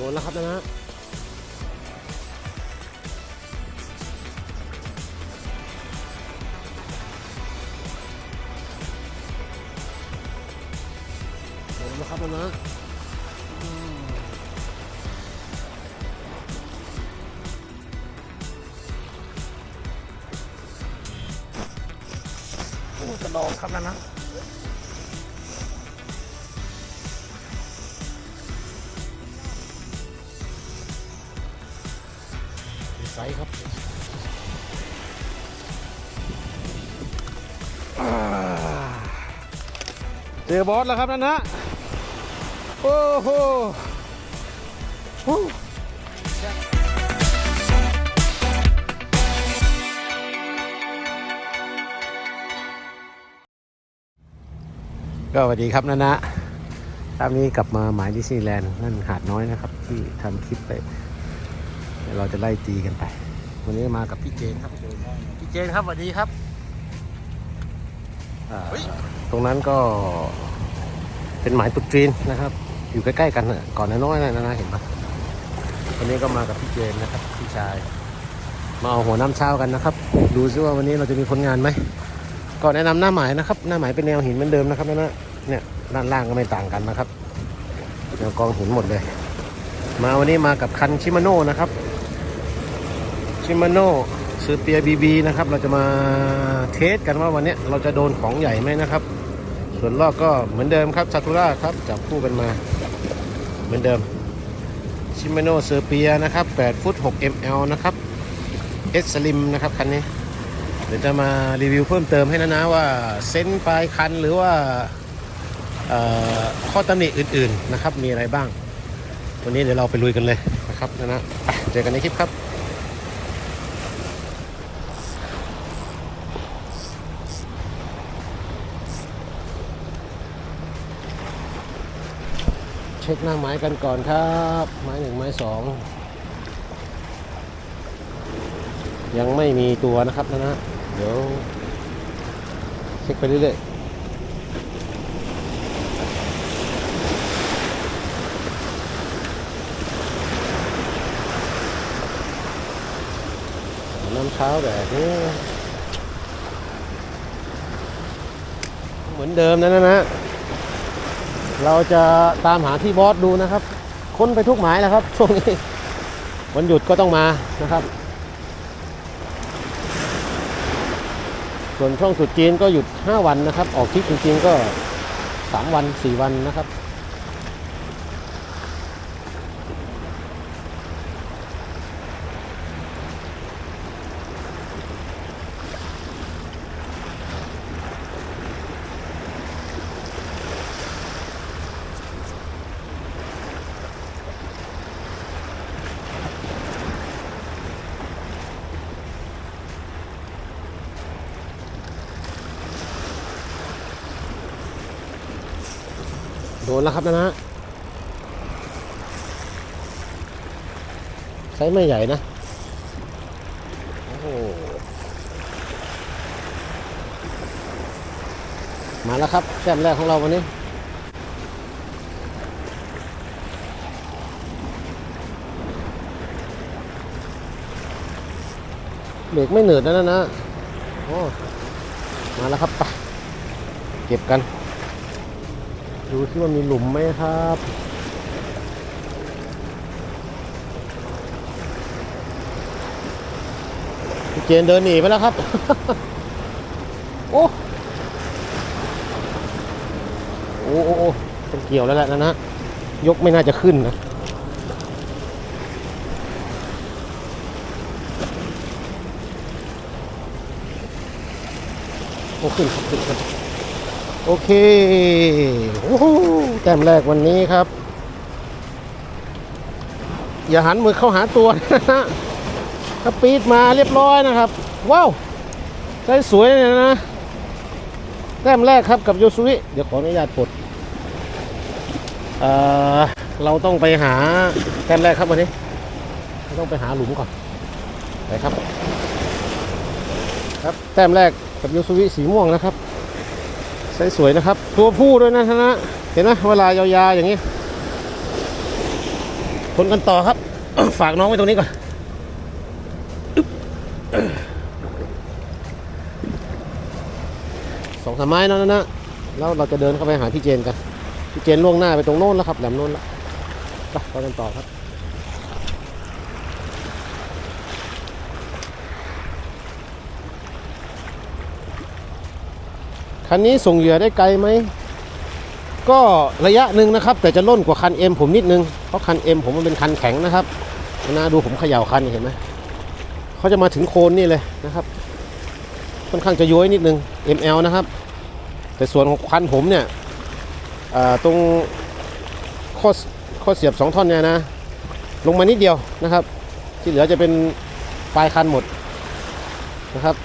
ดนแล้วครับนะฮะโดนแล้วครับนะฮะ เจอบอสแล้วครับนั่นนะโอ้โหฮู้ก็สวัสดีครับนานะตามนี้กลับมาหมายดิสนีย์แลนด์นั่นหาดน้อยนะครับ ที่ทำคลิปไปเดี๋ยวเราจะไล่ตีกันไป วันนี้มากับพี่เจนครับ พี่เจนครับสวัสดีครับอ่าตรงนั้นก็ เป็นหมายตุกจีนนะครับ อยู่ใกล้ๆกันนะก่อนน้อยๆนะนะเห็นปะวันนี้ก็มากับพี่เจนนะครับพี่ชาย มาเอาหัวน้ำเช้ากันนะครับ ดูซิว่าวันนี้เราจะมีผลงานไหมก็แนะนำหน้าหมายนะครับ หน้าหมายเป็นแนวหินเหมือนเดิมนะครับนะนะเนี่ยด้านล่างก็ไม่ต่างกันนะครับแนวกองหินหมดเลย มาวันนี้มากับคันชิมาโน่นะครับชิมาโน่ซูเปียบีบีนะครับ เราจะมาเทสกันว่าวันนี้เราจะโดนของใหญ่ไหมนะครับ ส่วนรอบก็เหมือนเดิมครับซาตุระครับจับคู่กันมา เหมือนเดิมชิมาโนเซอร์เปียนะครับ 8 ฟุต 6 ml นะครับเอสลิมนะครับคันนี้ เดี๋ยวจะมารีวิวเพิ่มเติมให้นะนะว่าเส้นปลายคันหรือว่าข้อตำหนิอื่นๆนะครับ มีอะไรบ้าง วันนี้เดี๋ยวเราไปลุยกันเลยนะครับนะนะเจอกันในคลิปครับ เช็คหน้าไม้กันก่อนครับ ไม้หนึ่งไม้สองยังไม่มีตัวนะครับนะนะเดี๋ยวเช็คไปเรื่อยๆน้ำเช้าแบบนี้เหมือนเดิมนะนะนะ เราจะตามหาที่บอสดูนะครับ ค้นไปทุกหมายแล้วครับ ช่วงนี้วันหยุดก็ต้องมานะครับ ส่วนช่วงสุดจีนก็หยุด 5 วันนะครับ ออกทริปจริงๆก็ 3 วัน 4 วันนะครับ ดนแล้วครับนะนะไซส์ไม่ใหญ่นะ โอ้โหมาแล้วครับแต้มแรกของเราวันนี้เบรกไม่เหนืดนะนะนะโอ้มาแล้วครับไปเก็บกัน ดูซิว่ามีหลุมไหมครับพี่เจนเดินหนีไปแล้วครับ โอ้โอ้โอ้โอ้เป็นเกี่ยวแล้วแหละนะนะยกไม่น่าจะขึ้นนะโอ้ขึ้นครับขึ้นครับ โอเค โอ้โหแต้มแรกวันนี้ครับ อย่าหันมือเข้าหาตัวนะฮะสปีดมาเรียบร้อยนะครับ ว้าวใช้สวยเลยนะ แต้มแรกครับกับโยซุริเดี๋ยวขออนุญาตปลดเอ่อเราต้องไปหาแต้มแรกครับวันนี้ ต้องไปหาหลุมก่อนไปครับ ครับแต้มแรกกับโยซุริสีม่วงนะครับ สวยๆนะครับ ตัวผู้ด้วยนะทนะ เห็นไหมเวลายาวๆอย่างนี้ตัวคนกันต่อครับ ฝากน้องไว้ตรงนี้ก่อนสองสามไม้นอะนนะแล้วเราจะเดินเข้าไปหาพี่เจนกัน พี่เจนล่วงหน้าไปตรงโน้นแล้วครับแหลมโน้นแล้วไปไปกันต่อครับ คันนี้ส่งเหยื่อได้ไกลไหม ก็ระยะหนึ่งนะครับ แต่จะล่นกว่าคัน M ผมนิดนึง เพราะคัน M ผมมันเป็นคันแข็งนะครับนะดูผมเขย่าคันเห็นไหมเขาจะมาถึงโคนนี่เลยนะครับ ค่อนข้างจะย้อยนิดนึง ML นะครับ แต่ส่วนของคันผมเนี่ยตรงข้อข้อเสียบสองท่อนเนี่ยนะ ลงมานิดเดียวนะครับ ที่เหลือจะเป็นปลายคันหมดนะครับ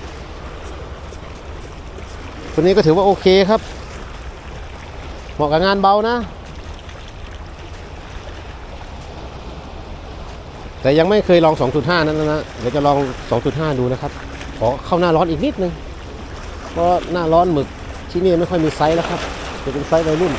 ตัวนี้ก็ถือว่าโอเคครับ เหมาะกับงานเบานะ แต่ยังไม่เคยลอง 2.5 นั้นนะเดี๋ยวจะลอง 2.5 ดูนะครับ ขอเข้าหน้าร้อนอีกนิดนึง เพราะหน้าร้อนหมึกที่นี่ไม่ค่อยมีไซส์แล้วครับ จะเป็นไซส์วัยรุ่น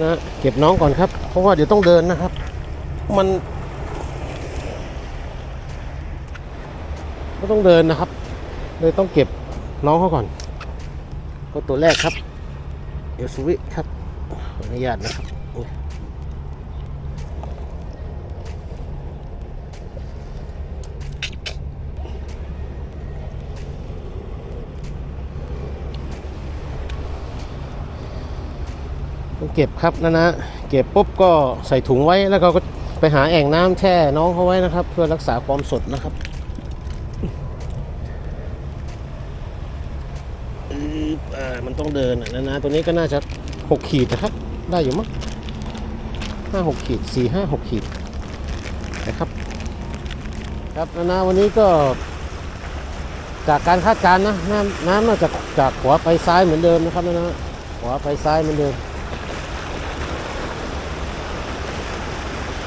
นะครับเอานะเก็บน้องก่อนครับ เพราะว่าเดี๋ยวต้องเดินนะครับ มันก็ต้องเดินนะครับ เลยต้องเก็บน้องเขาก่อน ก็ตัวแรกครับ เอลซูวิครับขออนุญาตนะครับอุ๊ยต้อง เก็บครับนะนะเก็บปุ๊บก็ใส่ถุงไว้แล้วก็ไปหาแอ่งน้ำแช่น้องเขาไว้นะครับ เพื่อรักษาความสดนะครับมันต้องเดินนะนะตัวนี้ก็น่าจะหกขีดนะครับ ได้อยู่มั้งห้าหกขีดสี่ห้าหกขีดนะครับ ครับนะนะวันนี้ก็จากการคาดการณ์นะน้ำน้ำน่าจะจากขวาไปซ้ายเหมือนเดิมนะครับนะนะขวาไปซ้ายเหมือนเดิม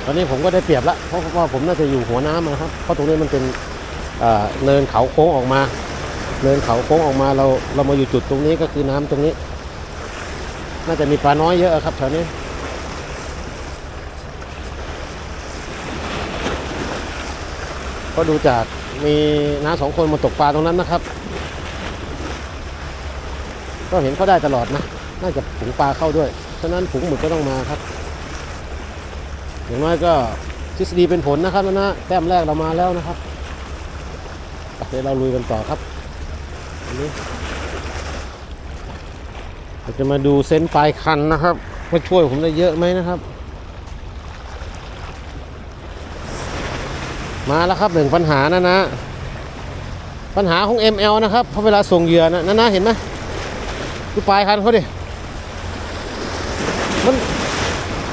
ตอนนี้ผมก็ได้เปรียบละเพราะว่าผมน่าจะอยู่หัวน้ำนะครับ เพราะตรงนี้มันเป็นเนินเขาโค้งออกมา เนินเขาโค้งออกมาเราเรามาอยู่จุดตรงนี้ก็คือน้ำตรงนี้ น่าจะมีปลาน้อยเยอะครับแถวนี้ก็ดูจากมีน้าสองคนมาตกปลาตรงนั้นนะครับ ก็เห็นเขาได้ตลอดนะ น่าจะฝูงปลาเข้าด้วย ฉะนั้นฝูงหมึกก็ต้องมาครับ อย่างน้อยก็ทฤษฎีเป็นผลนะครับนะนะแต้มแรกเรามาแล้วนะครับเดี๋ยวเราลุยกันต่อครับอันนี้เราจะมาดูเส้นปลายคันนะครับว่าช่วยผมได้เยอะไหมนะครับ มาแล้วครับหนึ่งปัญหานะนะ ปัญหาของ ML นะครับเพราะเวลาส่งเหยื่อนะนะนะเห็นไหมดูปลายคันเขาดิมัน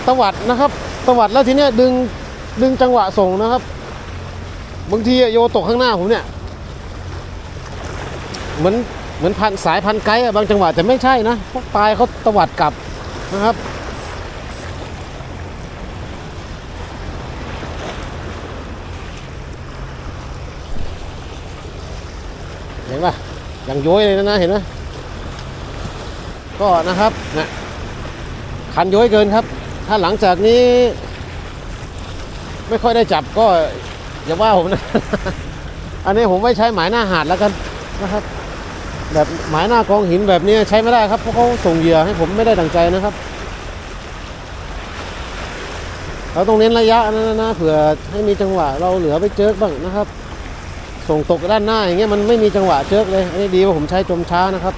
ตวัดนะครับ ตวัดแล้วทีเนี้ยดึงดึงจังหวะส่งนะครับ บางทีโยตกข้างหน้าผมเนี่ยเหมือนเหมือนพันสายพันไกด์อะบางจังหวะแต่ไม่ใช่นะพวกปลายเขาตวัดกลับนะครับ เห็นปะอย่างโย้ยเลยนะนะเห็นไหมก็นะครับนะคันโย้ยเกินครับ ถ้าหลังจากนี้ ไม่ค่อยได้จับก็อย่าว่าผมนะ อันนี้ผมไว้ใช้หมายหน้าหาดแล้วกันนะครับ แบบหมายหน้ากองหินแบบนี้ใช้ไม่ได้ครับเพราะเขาส่งเหยื่อให้ผมไม่ได้ดังใจนะครับเราต้องเน้นระยะนะนะนะเผื่อให้มีจังหวะเราเหลือไปเจิกบ้างนะครับ ส่งตกด้านหน้าอย่างเงี้ยมันไม่มีจังหวะเจิกเลยอันนี้ดีว่าผมใช้จมช้านะครับ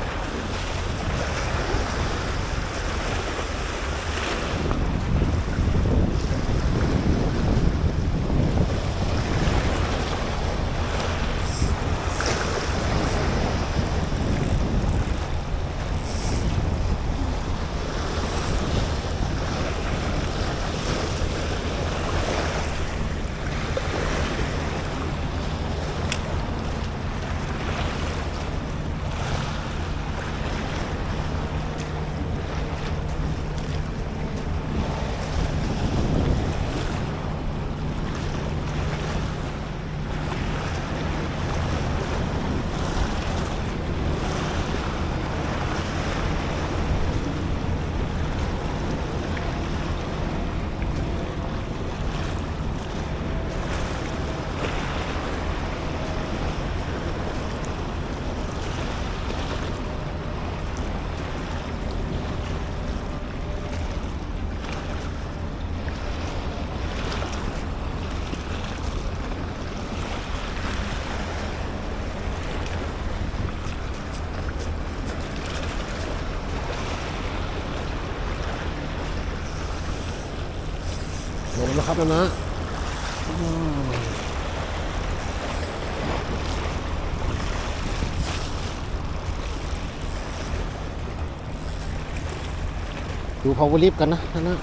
ครับนะนะดูพาวเวอร์ลิฟต์กันนะนะนะ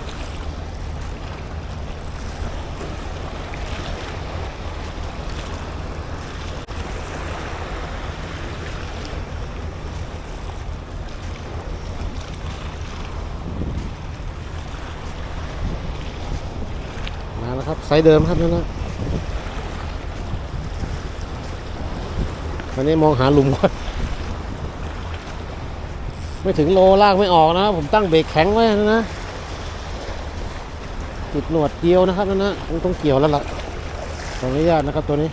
มาแล้วครับไซส์เดิมครับนั่นะวันนี้มองหาหลุมก่อนไม่ถึงโลลากไม่ออกนะ ผมตั้งเบรกแข็งไว้นะนะจุดหนวดเดียวนะครับนั่นนะคงต้องเกี่ยวแล้วล่ะขออนุญาตนะครับตัวนี้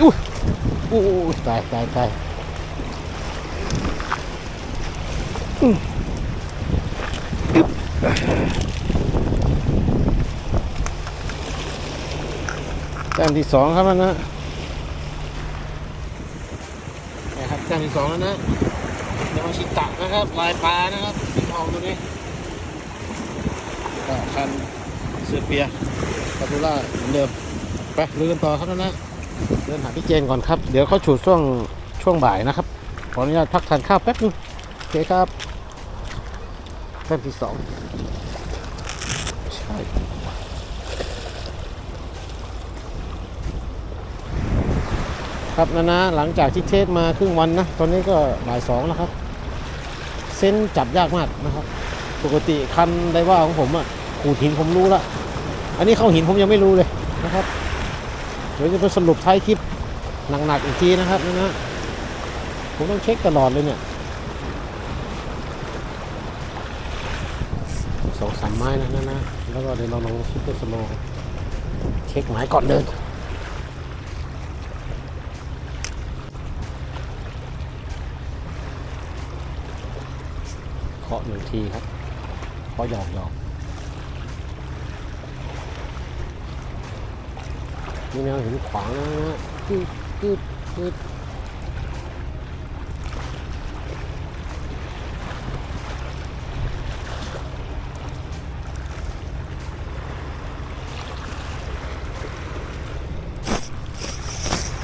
อุ้ยอู้ยตายตายตายแต้มที่สองครับนะนะนะครับแต้มที่สองแล้วนะเดี๋ยวมาชิตะนะครับลายปลานะครับสีทองตัวนี้คันเสือเปียคาตูล่าเหมือนเดิมไปลุยกันต่อครับนะ เดินหาพี่เจนก่อนครับ เดี๋ยวเขาฉูดช่วงช่วงบ่ายนะครับ ขออนุญาตพักทานข้าวแป๊บนึงโอเคครับแต้มที่สองใช่ครับนะนะหลังจากที่เทสมาครึ่งวันนะ ตอนนี้ก็บ่ายสองแล้วครับ เส้นจับยากมากนะครับ ปกติคันไดว่าของผมอะขูดหินผมรู้ละอันนี้เข้าหินผมยังไม่รู้เลยนะครับ เดี๋ยวจะไปสรุปท้ายคลิปหนักๆอีกทีนะครับนะนะผมต้องเช็คตลอดเลยเนี่ยสองสามไม้นะนะนะแล้วก็เดี๋ยวเราลองซุปเปอร์สโลว์เช็คหมายก่อนเดินเคาะหนึ่งทีครับเคาะหยอกหยอก นี่แนวหินขวางนะนะกึดกึดกึด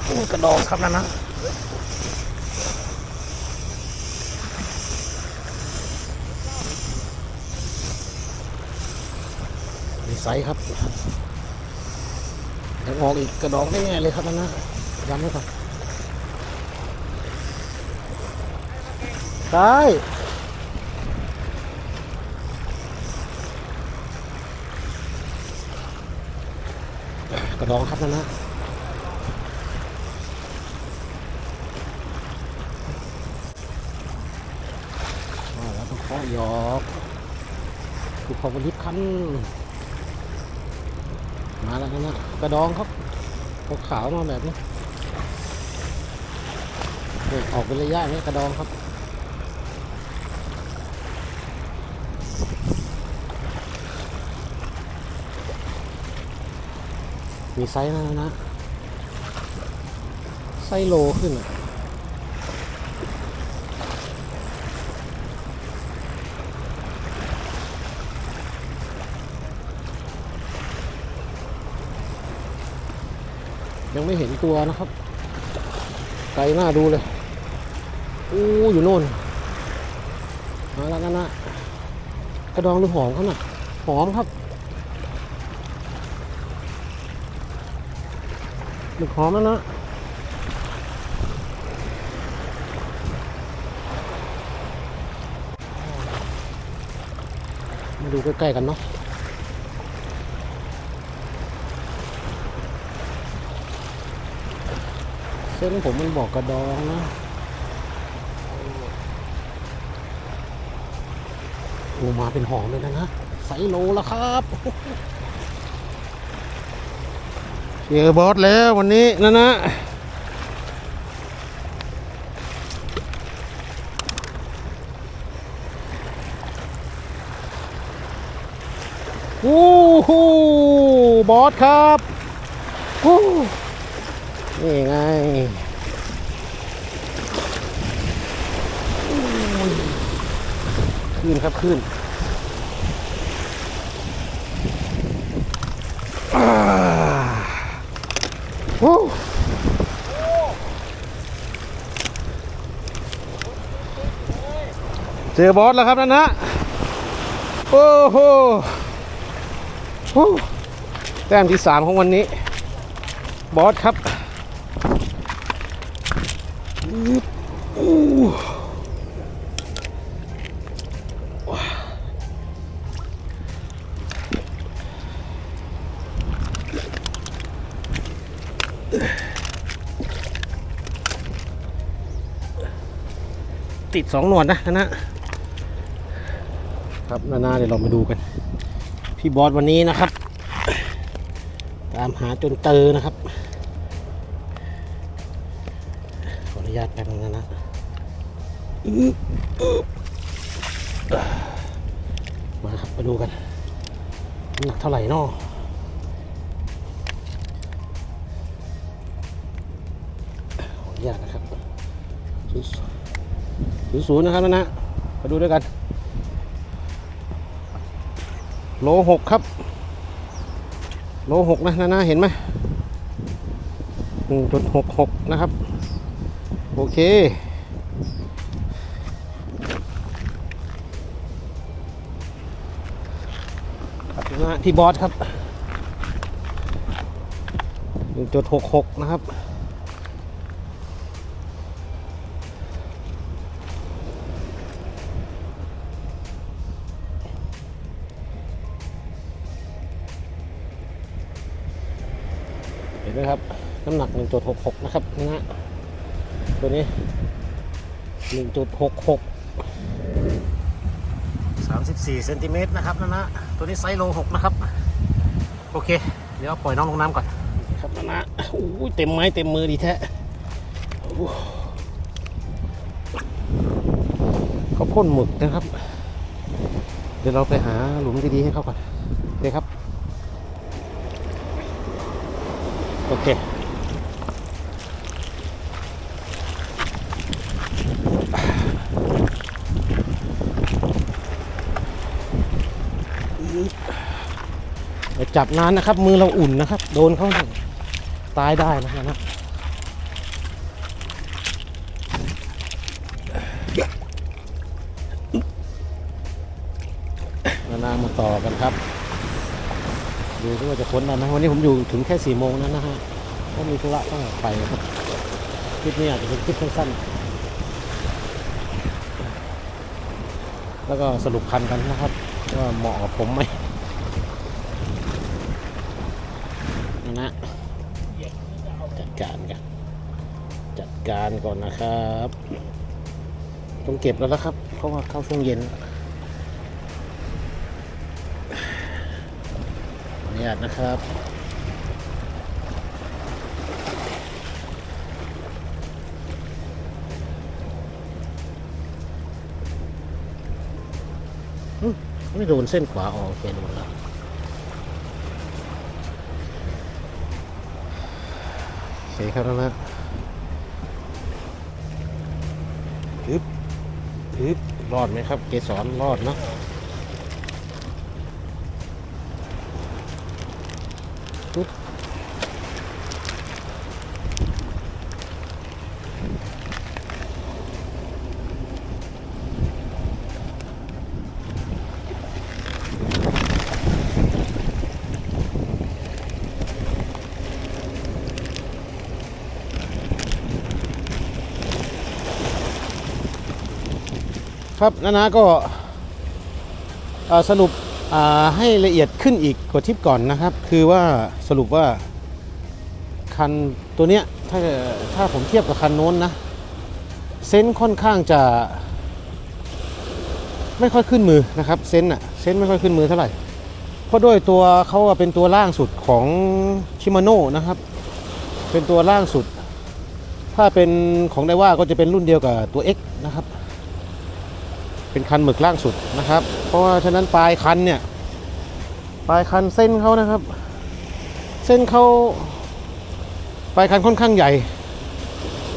โอ้ยกระดองครับนั่นนะมีไซส์ครับ ออกอีกกระดองได้แน่เลยครับนั่นนะย้ำไว้ก่อนได้กระดองครับนั่นนะว่าแล้วต้องเคาะหยอกคือพอวันลิฟคัน มาแล้วนะกระดองครับขาวๆมาแบบนี้เนี่ยออกเป็นระยะนี้กระดองครับมีไซส์นะนะ ไซส์โลขึ้นอะ ยังไม่เห็นตัวนะครับ ไกลหน้าดูเลยอู้อยู่โน่นมาแล้วกันนะกระดองหรือหอมเขาน่ะหอมครับหมึกหอมแล้วนะมาดูใกล้ๆกันเนาะ เส้นผมมันบอกกระดองนะโอ้มาเป็นหอมเลยนะนะไซโลแล้วครับเจอบอสแล้ววันนี้นะนะโอ้โหบอสครับวู้ นี่ไงขึ้นครับขึ้นอ่าวู้เจอบอสแล้วครับนั่นนะโอ้โหแต้มที่สามของวันนี้ บอสครับอู้ ติดสองหนวดนะนะ ครับนานาเดี๋ยวเรามาดูกัน พี่บอสวันนี้นะครับ ตามหาจนเจอนะครับ ขออนุญาตแป๊บนึงนะนะมาครับมาดูกันหนักเท่าไหร่นอขอ ศูนย์นะครับนะนะมาดูด้วยกัน โลหกครับ โลหกนะนานาเห็นไหมหนึ่งจุดหกหกนะครับ โอเคที่บอสครับหนึ่งจุดหกหกนะครับ น้ำหนักนะครับนี่นะตัวนี้1.66 34เซนติเมตรนะครับนั่นะตัวนี้ไซส์โล6นะครับ โอเค เดี๋ยวปล่อยน้องลงน้ำก่อนครับนั่นะโอ้ยเต็มไม้เต็มมือดีแท้เขาพ่นหมึกนะครับ เดี๋ยวเราไปหาหลุมดีๆให้เขาก่อนเลยครับ โอเค จับนานนะครับ มือเราอุ่นนะครับ โดนเขาตายได้นะครับนานามาต่อกันครับ ดูที่ว่าจะพ้นได้ไหมวันนี้ผมอยู่ถึงแค่สี่โมงนั้นนะฮะก็มีธุระต้องออกไปครับคลิปนี้อาจจะเป็นคลิปสั้นๆแล้วก็สรุปคันกันนะครับว่าเหมาะกับผมไหมารก่อนนะครับ ต้องเก็บแล้วนะครับ เพราะว่าเข้าช่วงเย็นอนุญาตนะครับอืมไม่โดนเส้นขวาออกโอเคโดนแล้วโอเคครับแล้วนะ ทึบทึบรอดไหมครับ เกสรรอดเนาะ ครับนานาก็สรุปให้ละเอียดขึ้นอีกกว่าทิปก่อนนะครับ คือว่าสรุปว่าคันตัวเนี้ยถ้าถ้าผมเทียบกับคันโน้นนะเซนค่อนข้างจะ ไม่ค่อยขึ้นมือนะครับเซนอะเซนไม่ค่อยขึ้นมือเท่าไหร่เพราะด้วยตัวเขาเป็นตัวล่างสุดของชิมาโน่นะครับ เป็นตัวล่างสุด ถ้าเป็นของไดว่าก็จะเป็นรุ่นเดียวกับตัว X นะครับ เป็นคันหมึกล่างสุดนะครับ เพราะว่าฉะนั้นปลายคันเนี่ย ปลายคันเส้นเขานะครับ เส้นเขาปลายคันค่อนข้างใหญ่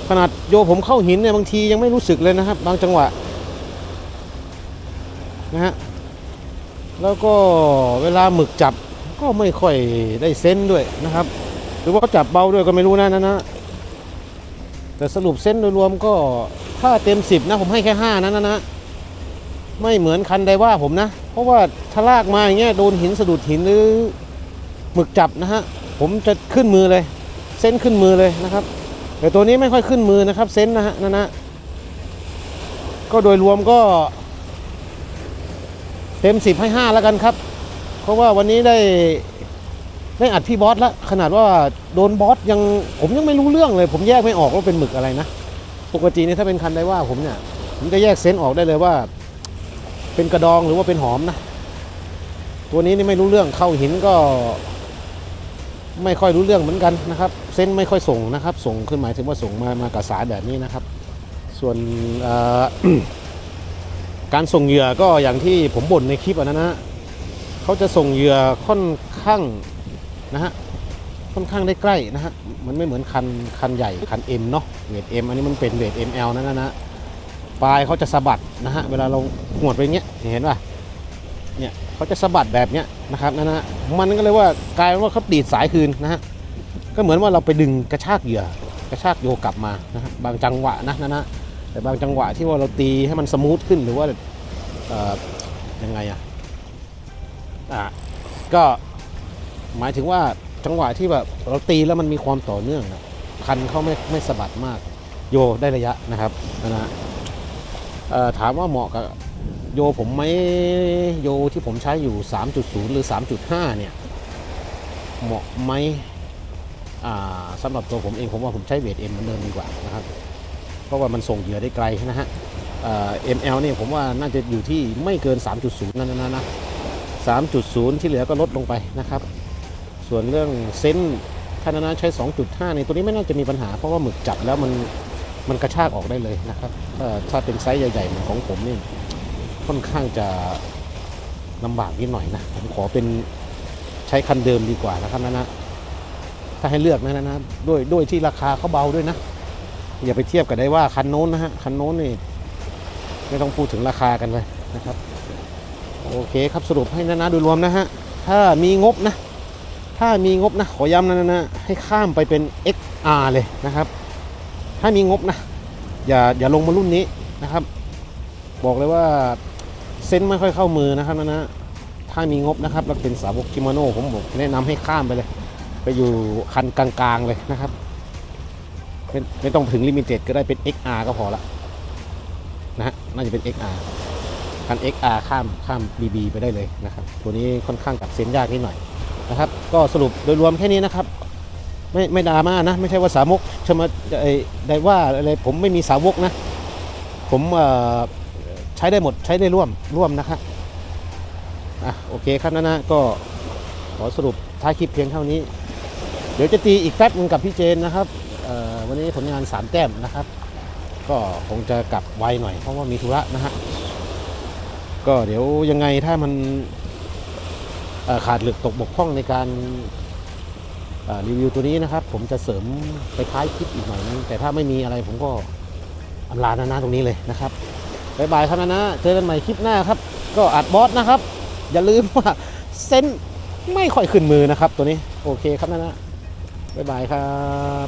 ขนาดโยผมเข้าหินเนี่ยบางทียังไม่รู้สึกเลยนะครับ บางจังหวะนะฮะแล้วก็เวลาหมึกจับก็ไม่ค่อยได้เส้นด้วยนะครับ หรือว่าเขาจับเบาด้วยก็ไม่รู้นะนะนะแต่สรุปเส้นโดยรวมก็ถ้าเต็ม 10 นะ ผมให้แค่ 5 นะนะนะ ไม่เหมือนคันใดว่าผมนะ เพราะว่าถ้าลากมาอย่างเงี้ยโดนหินสะดุดหินหรือหมึกจับนะฮะ ผมจะขึ้นมือเลย เส้นขึ้นมือเลยนะครับ แต่ตัวนี้ไม่ค่อยขึ้นมือนะครับ เส้นนะฮะนะนะก็โดยรวมก็ เต็ม10ให้5แล้วกันครับ เพราะว่าวันนี้ได้ได้อัดพี่บอสล้วขนาดว่าโดนบอสยังผมยังไม่รู้เรื่องเลย ผมแยกไม่ออกว่าเป็นหมึกอะไรนะ ปกติเนี่ยถ้าเป็นคันไดว่าผมเนี่ยผมจะแยกเซนส์ออกได้เลยว่า เป็นกระดองหรือว่าเป็นหอมนะ ตัวนี้นี่ไม่รู้เรื่องเข้าหินก็ ไม่ค่อยรู้เรื่องเหมือนกันนะครับ เส้นไม่ค่อยส่งนะครับ ส่งคือหมายถึงว่าส่งมามากับสายแบบนี้นะครับ ส่วนการส่งเหยื่อก็อย่างที่ผมบ่นในคลิปอะนะนะเขาจะส่งเหยื่อค่อนข้างนะฮะค่อนข้างได้ใกล้นะฮะมันไม่เหมือนคันคันใหญ่คัน M เนาะเวท M อันนี้มันเป็นเวท ML นั่นนะนะ ปลายเขาจะสะบัดนะฮะเวลาเราหวดไปเงี้ยเห็นป่ะเนี่ยเขาจะสะบัดแบบเนี้ยนะครับนั่นนะมันก็เลยว่ากลายเป็นว่าเขาดีดสายคืนนะฮะก็เหมือนว่าเราไปดึงกระชากเหยื่อกระชากโยกลับมานะฮะบางจังหวะนะนั่นนะแต่บางจังหวะที่ว่าเราตีให้มันสมูทขึ้นหรือว่าเอ่อยังไงอะอะก็หมายถึงว่าจังหวะที่แบบเราตีแล้วมันมีความต่อเนื่องคันเขาไม่ไม่สะบัดมากโยได้ระยะนะครับนะฮะ ถามว่าเหมาะกับโยผมไหมโยที่ผมใช้อยู่ 3.0 หรือ 3.5 เนี่ย เหมาะไหมสำหรับตัวผมเองผมว่าผมใช้เวทเอ็มเหมือนเดิมดีกว่านะครับ เพราะว่ามันส่งเหยื่อได้ไกลนะฮะเอ่อ ML เนี่ยผมว่าน่าจะอยู่ที่ไม่เกิน 3.0 นั่นนะนะ3.0 ที่เหลือก็ลดลงไปนะครับ ส่วนเรื่องเซนส์ถ้านานาใช้ 2.5 ในตัวนี้ไม่น่าจะมีปัญหา เพราะว่าหมึกจับแล้วมัน มันกระชากออกได้เลยนะครับถ้าเป็นไซส์ใหญ่ๆเหมือนของผมนี่ค่อนข้างจะลำบากนิดหน่อยนะผมขอเป็นใช้คันเดิมดีกว่านะครับนานะถ้าให้เลือกนะนะนะด้วยด้วยที่ราคาเขาเบาด้วยนะ อย่าไปเทียบกับได้ว่าคันโน้นนะฮะคันโน้นนี่ไม่ต้องพูดถึงราคากันเลยนะครับโอเคครับสรุปให้นะนะโดยรวมนะฮะถ้ามีงบนะ ถ้ามีงบนะ ขอย้ำนะนะนะให้ข้ามไปเป็น XR เลยนะครับ ถ้ามีงบนะอย่าอย่าลงมารุ่นนี้นะครับ บอกเลยว่าเซนไม่ค่อยเข้ามือนะครับนะนะถ้ามีงบนะครับแล้วเป็นสาวกกิโมโนผมบอกแนะนำให้ข้ามไปเลย ไปอยู่คันกลางๆเลยนะครับไม่ไม่ต้องถึงลิมิเต็ดก็ได้เป็น XR ก็พอละนะฮะน่าจะเป็น XR คัน XR ข้ามข้าม BB ไปได้เลยนะครับ ตัวนี้ค่อนข้างกับเซนยากนิดหน่อยนะครับ ก็สรุปโดยรวมแค่นี้นะครับ ไม่ไม่ดราม่านะ ไม่ใช่ว่าสาวกจะมาไอ้ได้ว่าอะไรผมไม่มีสาวกนะ ผมเอ่อใช้ได้หมดใช้ได้ร่วมร่วมนะครับอะโอเคครับนะนะก็ขอสรุปท้ายคลิปเพียงเท่านี้ เดี๋ยวจะตีอีกแป๊บหนึงกับพี่เจนนะครับวันนี้ผลงานสามแต้มนะครับ ก็คงจะกลับไวหน่อยเพราะว่ามีธุระนะฮะก็เดี๋ยวยังไงถ้ามันขาดหรือตกบกพร่องในการ รีวิวตัวนี้นะครับ ผมจะเสริมไปท้ายคลิปอีกหน่อยนึงแต่ถ้าไม่มีอะไรผมก็อำลานานาตรงนี้เลยนะครับบายบายครับนานาเจอกันใหม่คลิปหน้าครับ ก็อัดบอสนะครับ อย่าลืมว่าเส้นไม่ค่อยขึ้นมือนะครับ ตัวนี้โอเคครับนานาบายบายครับ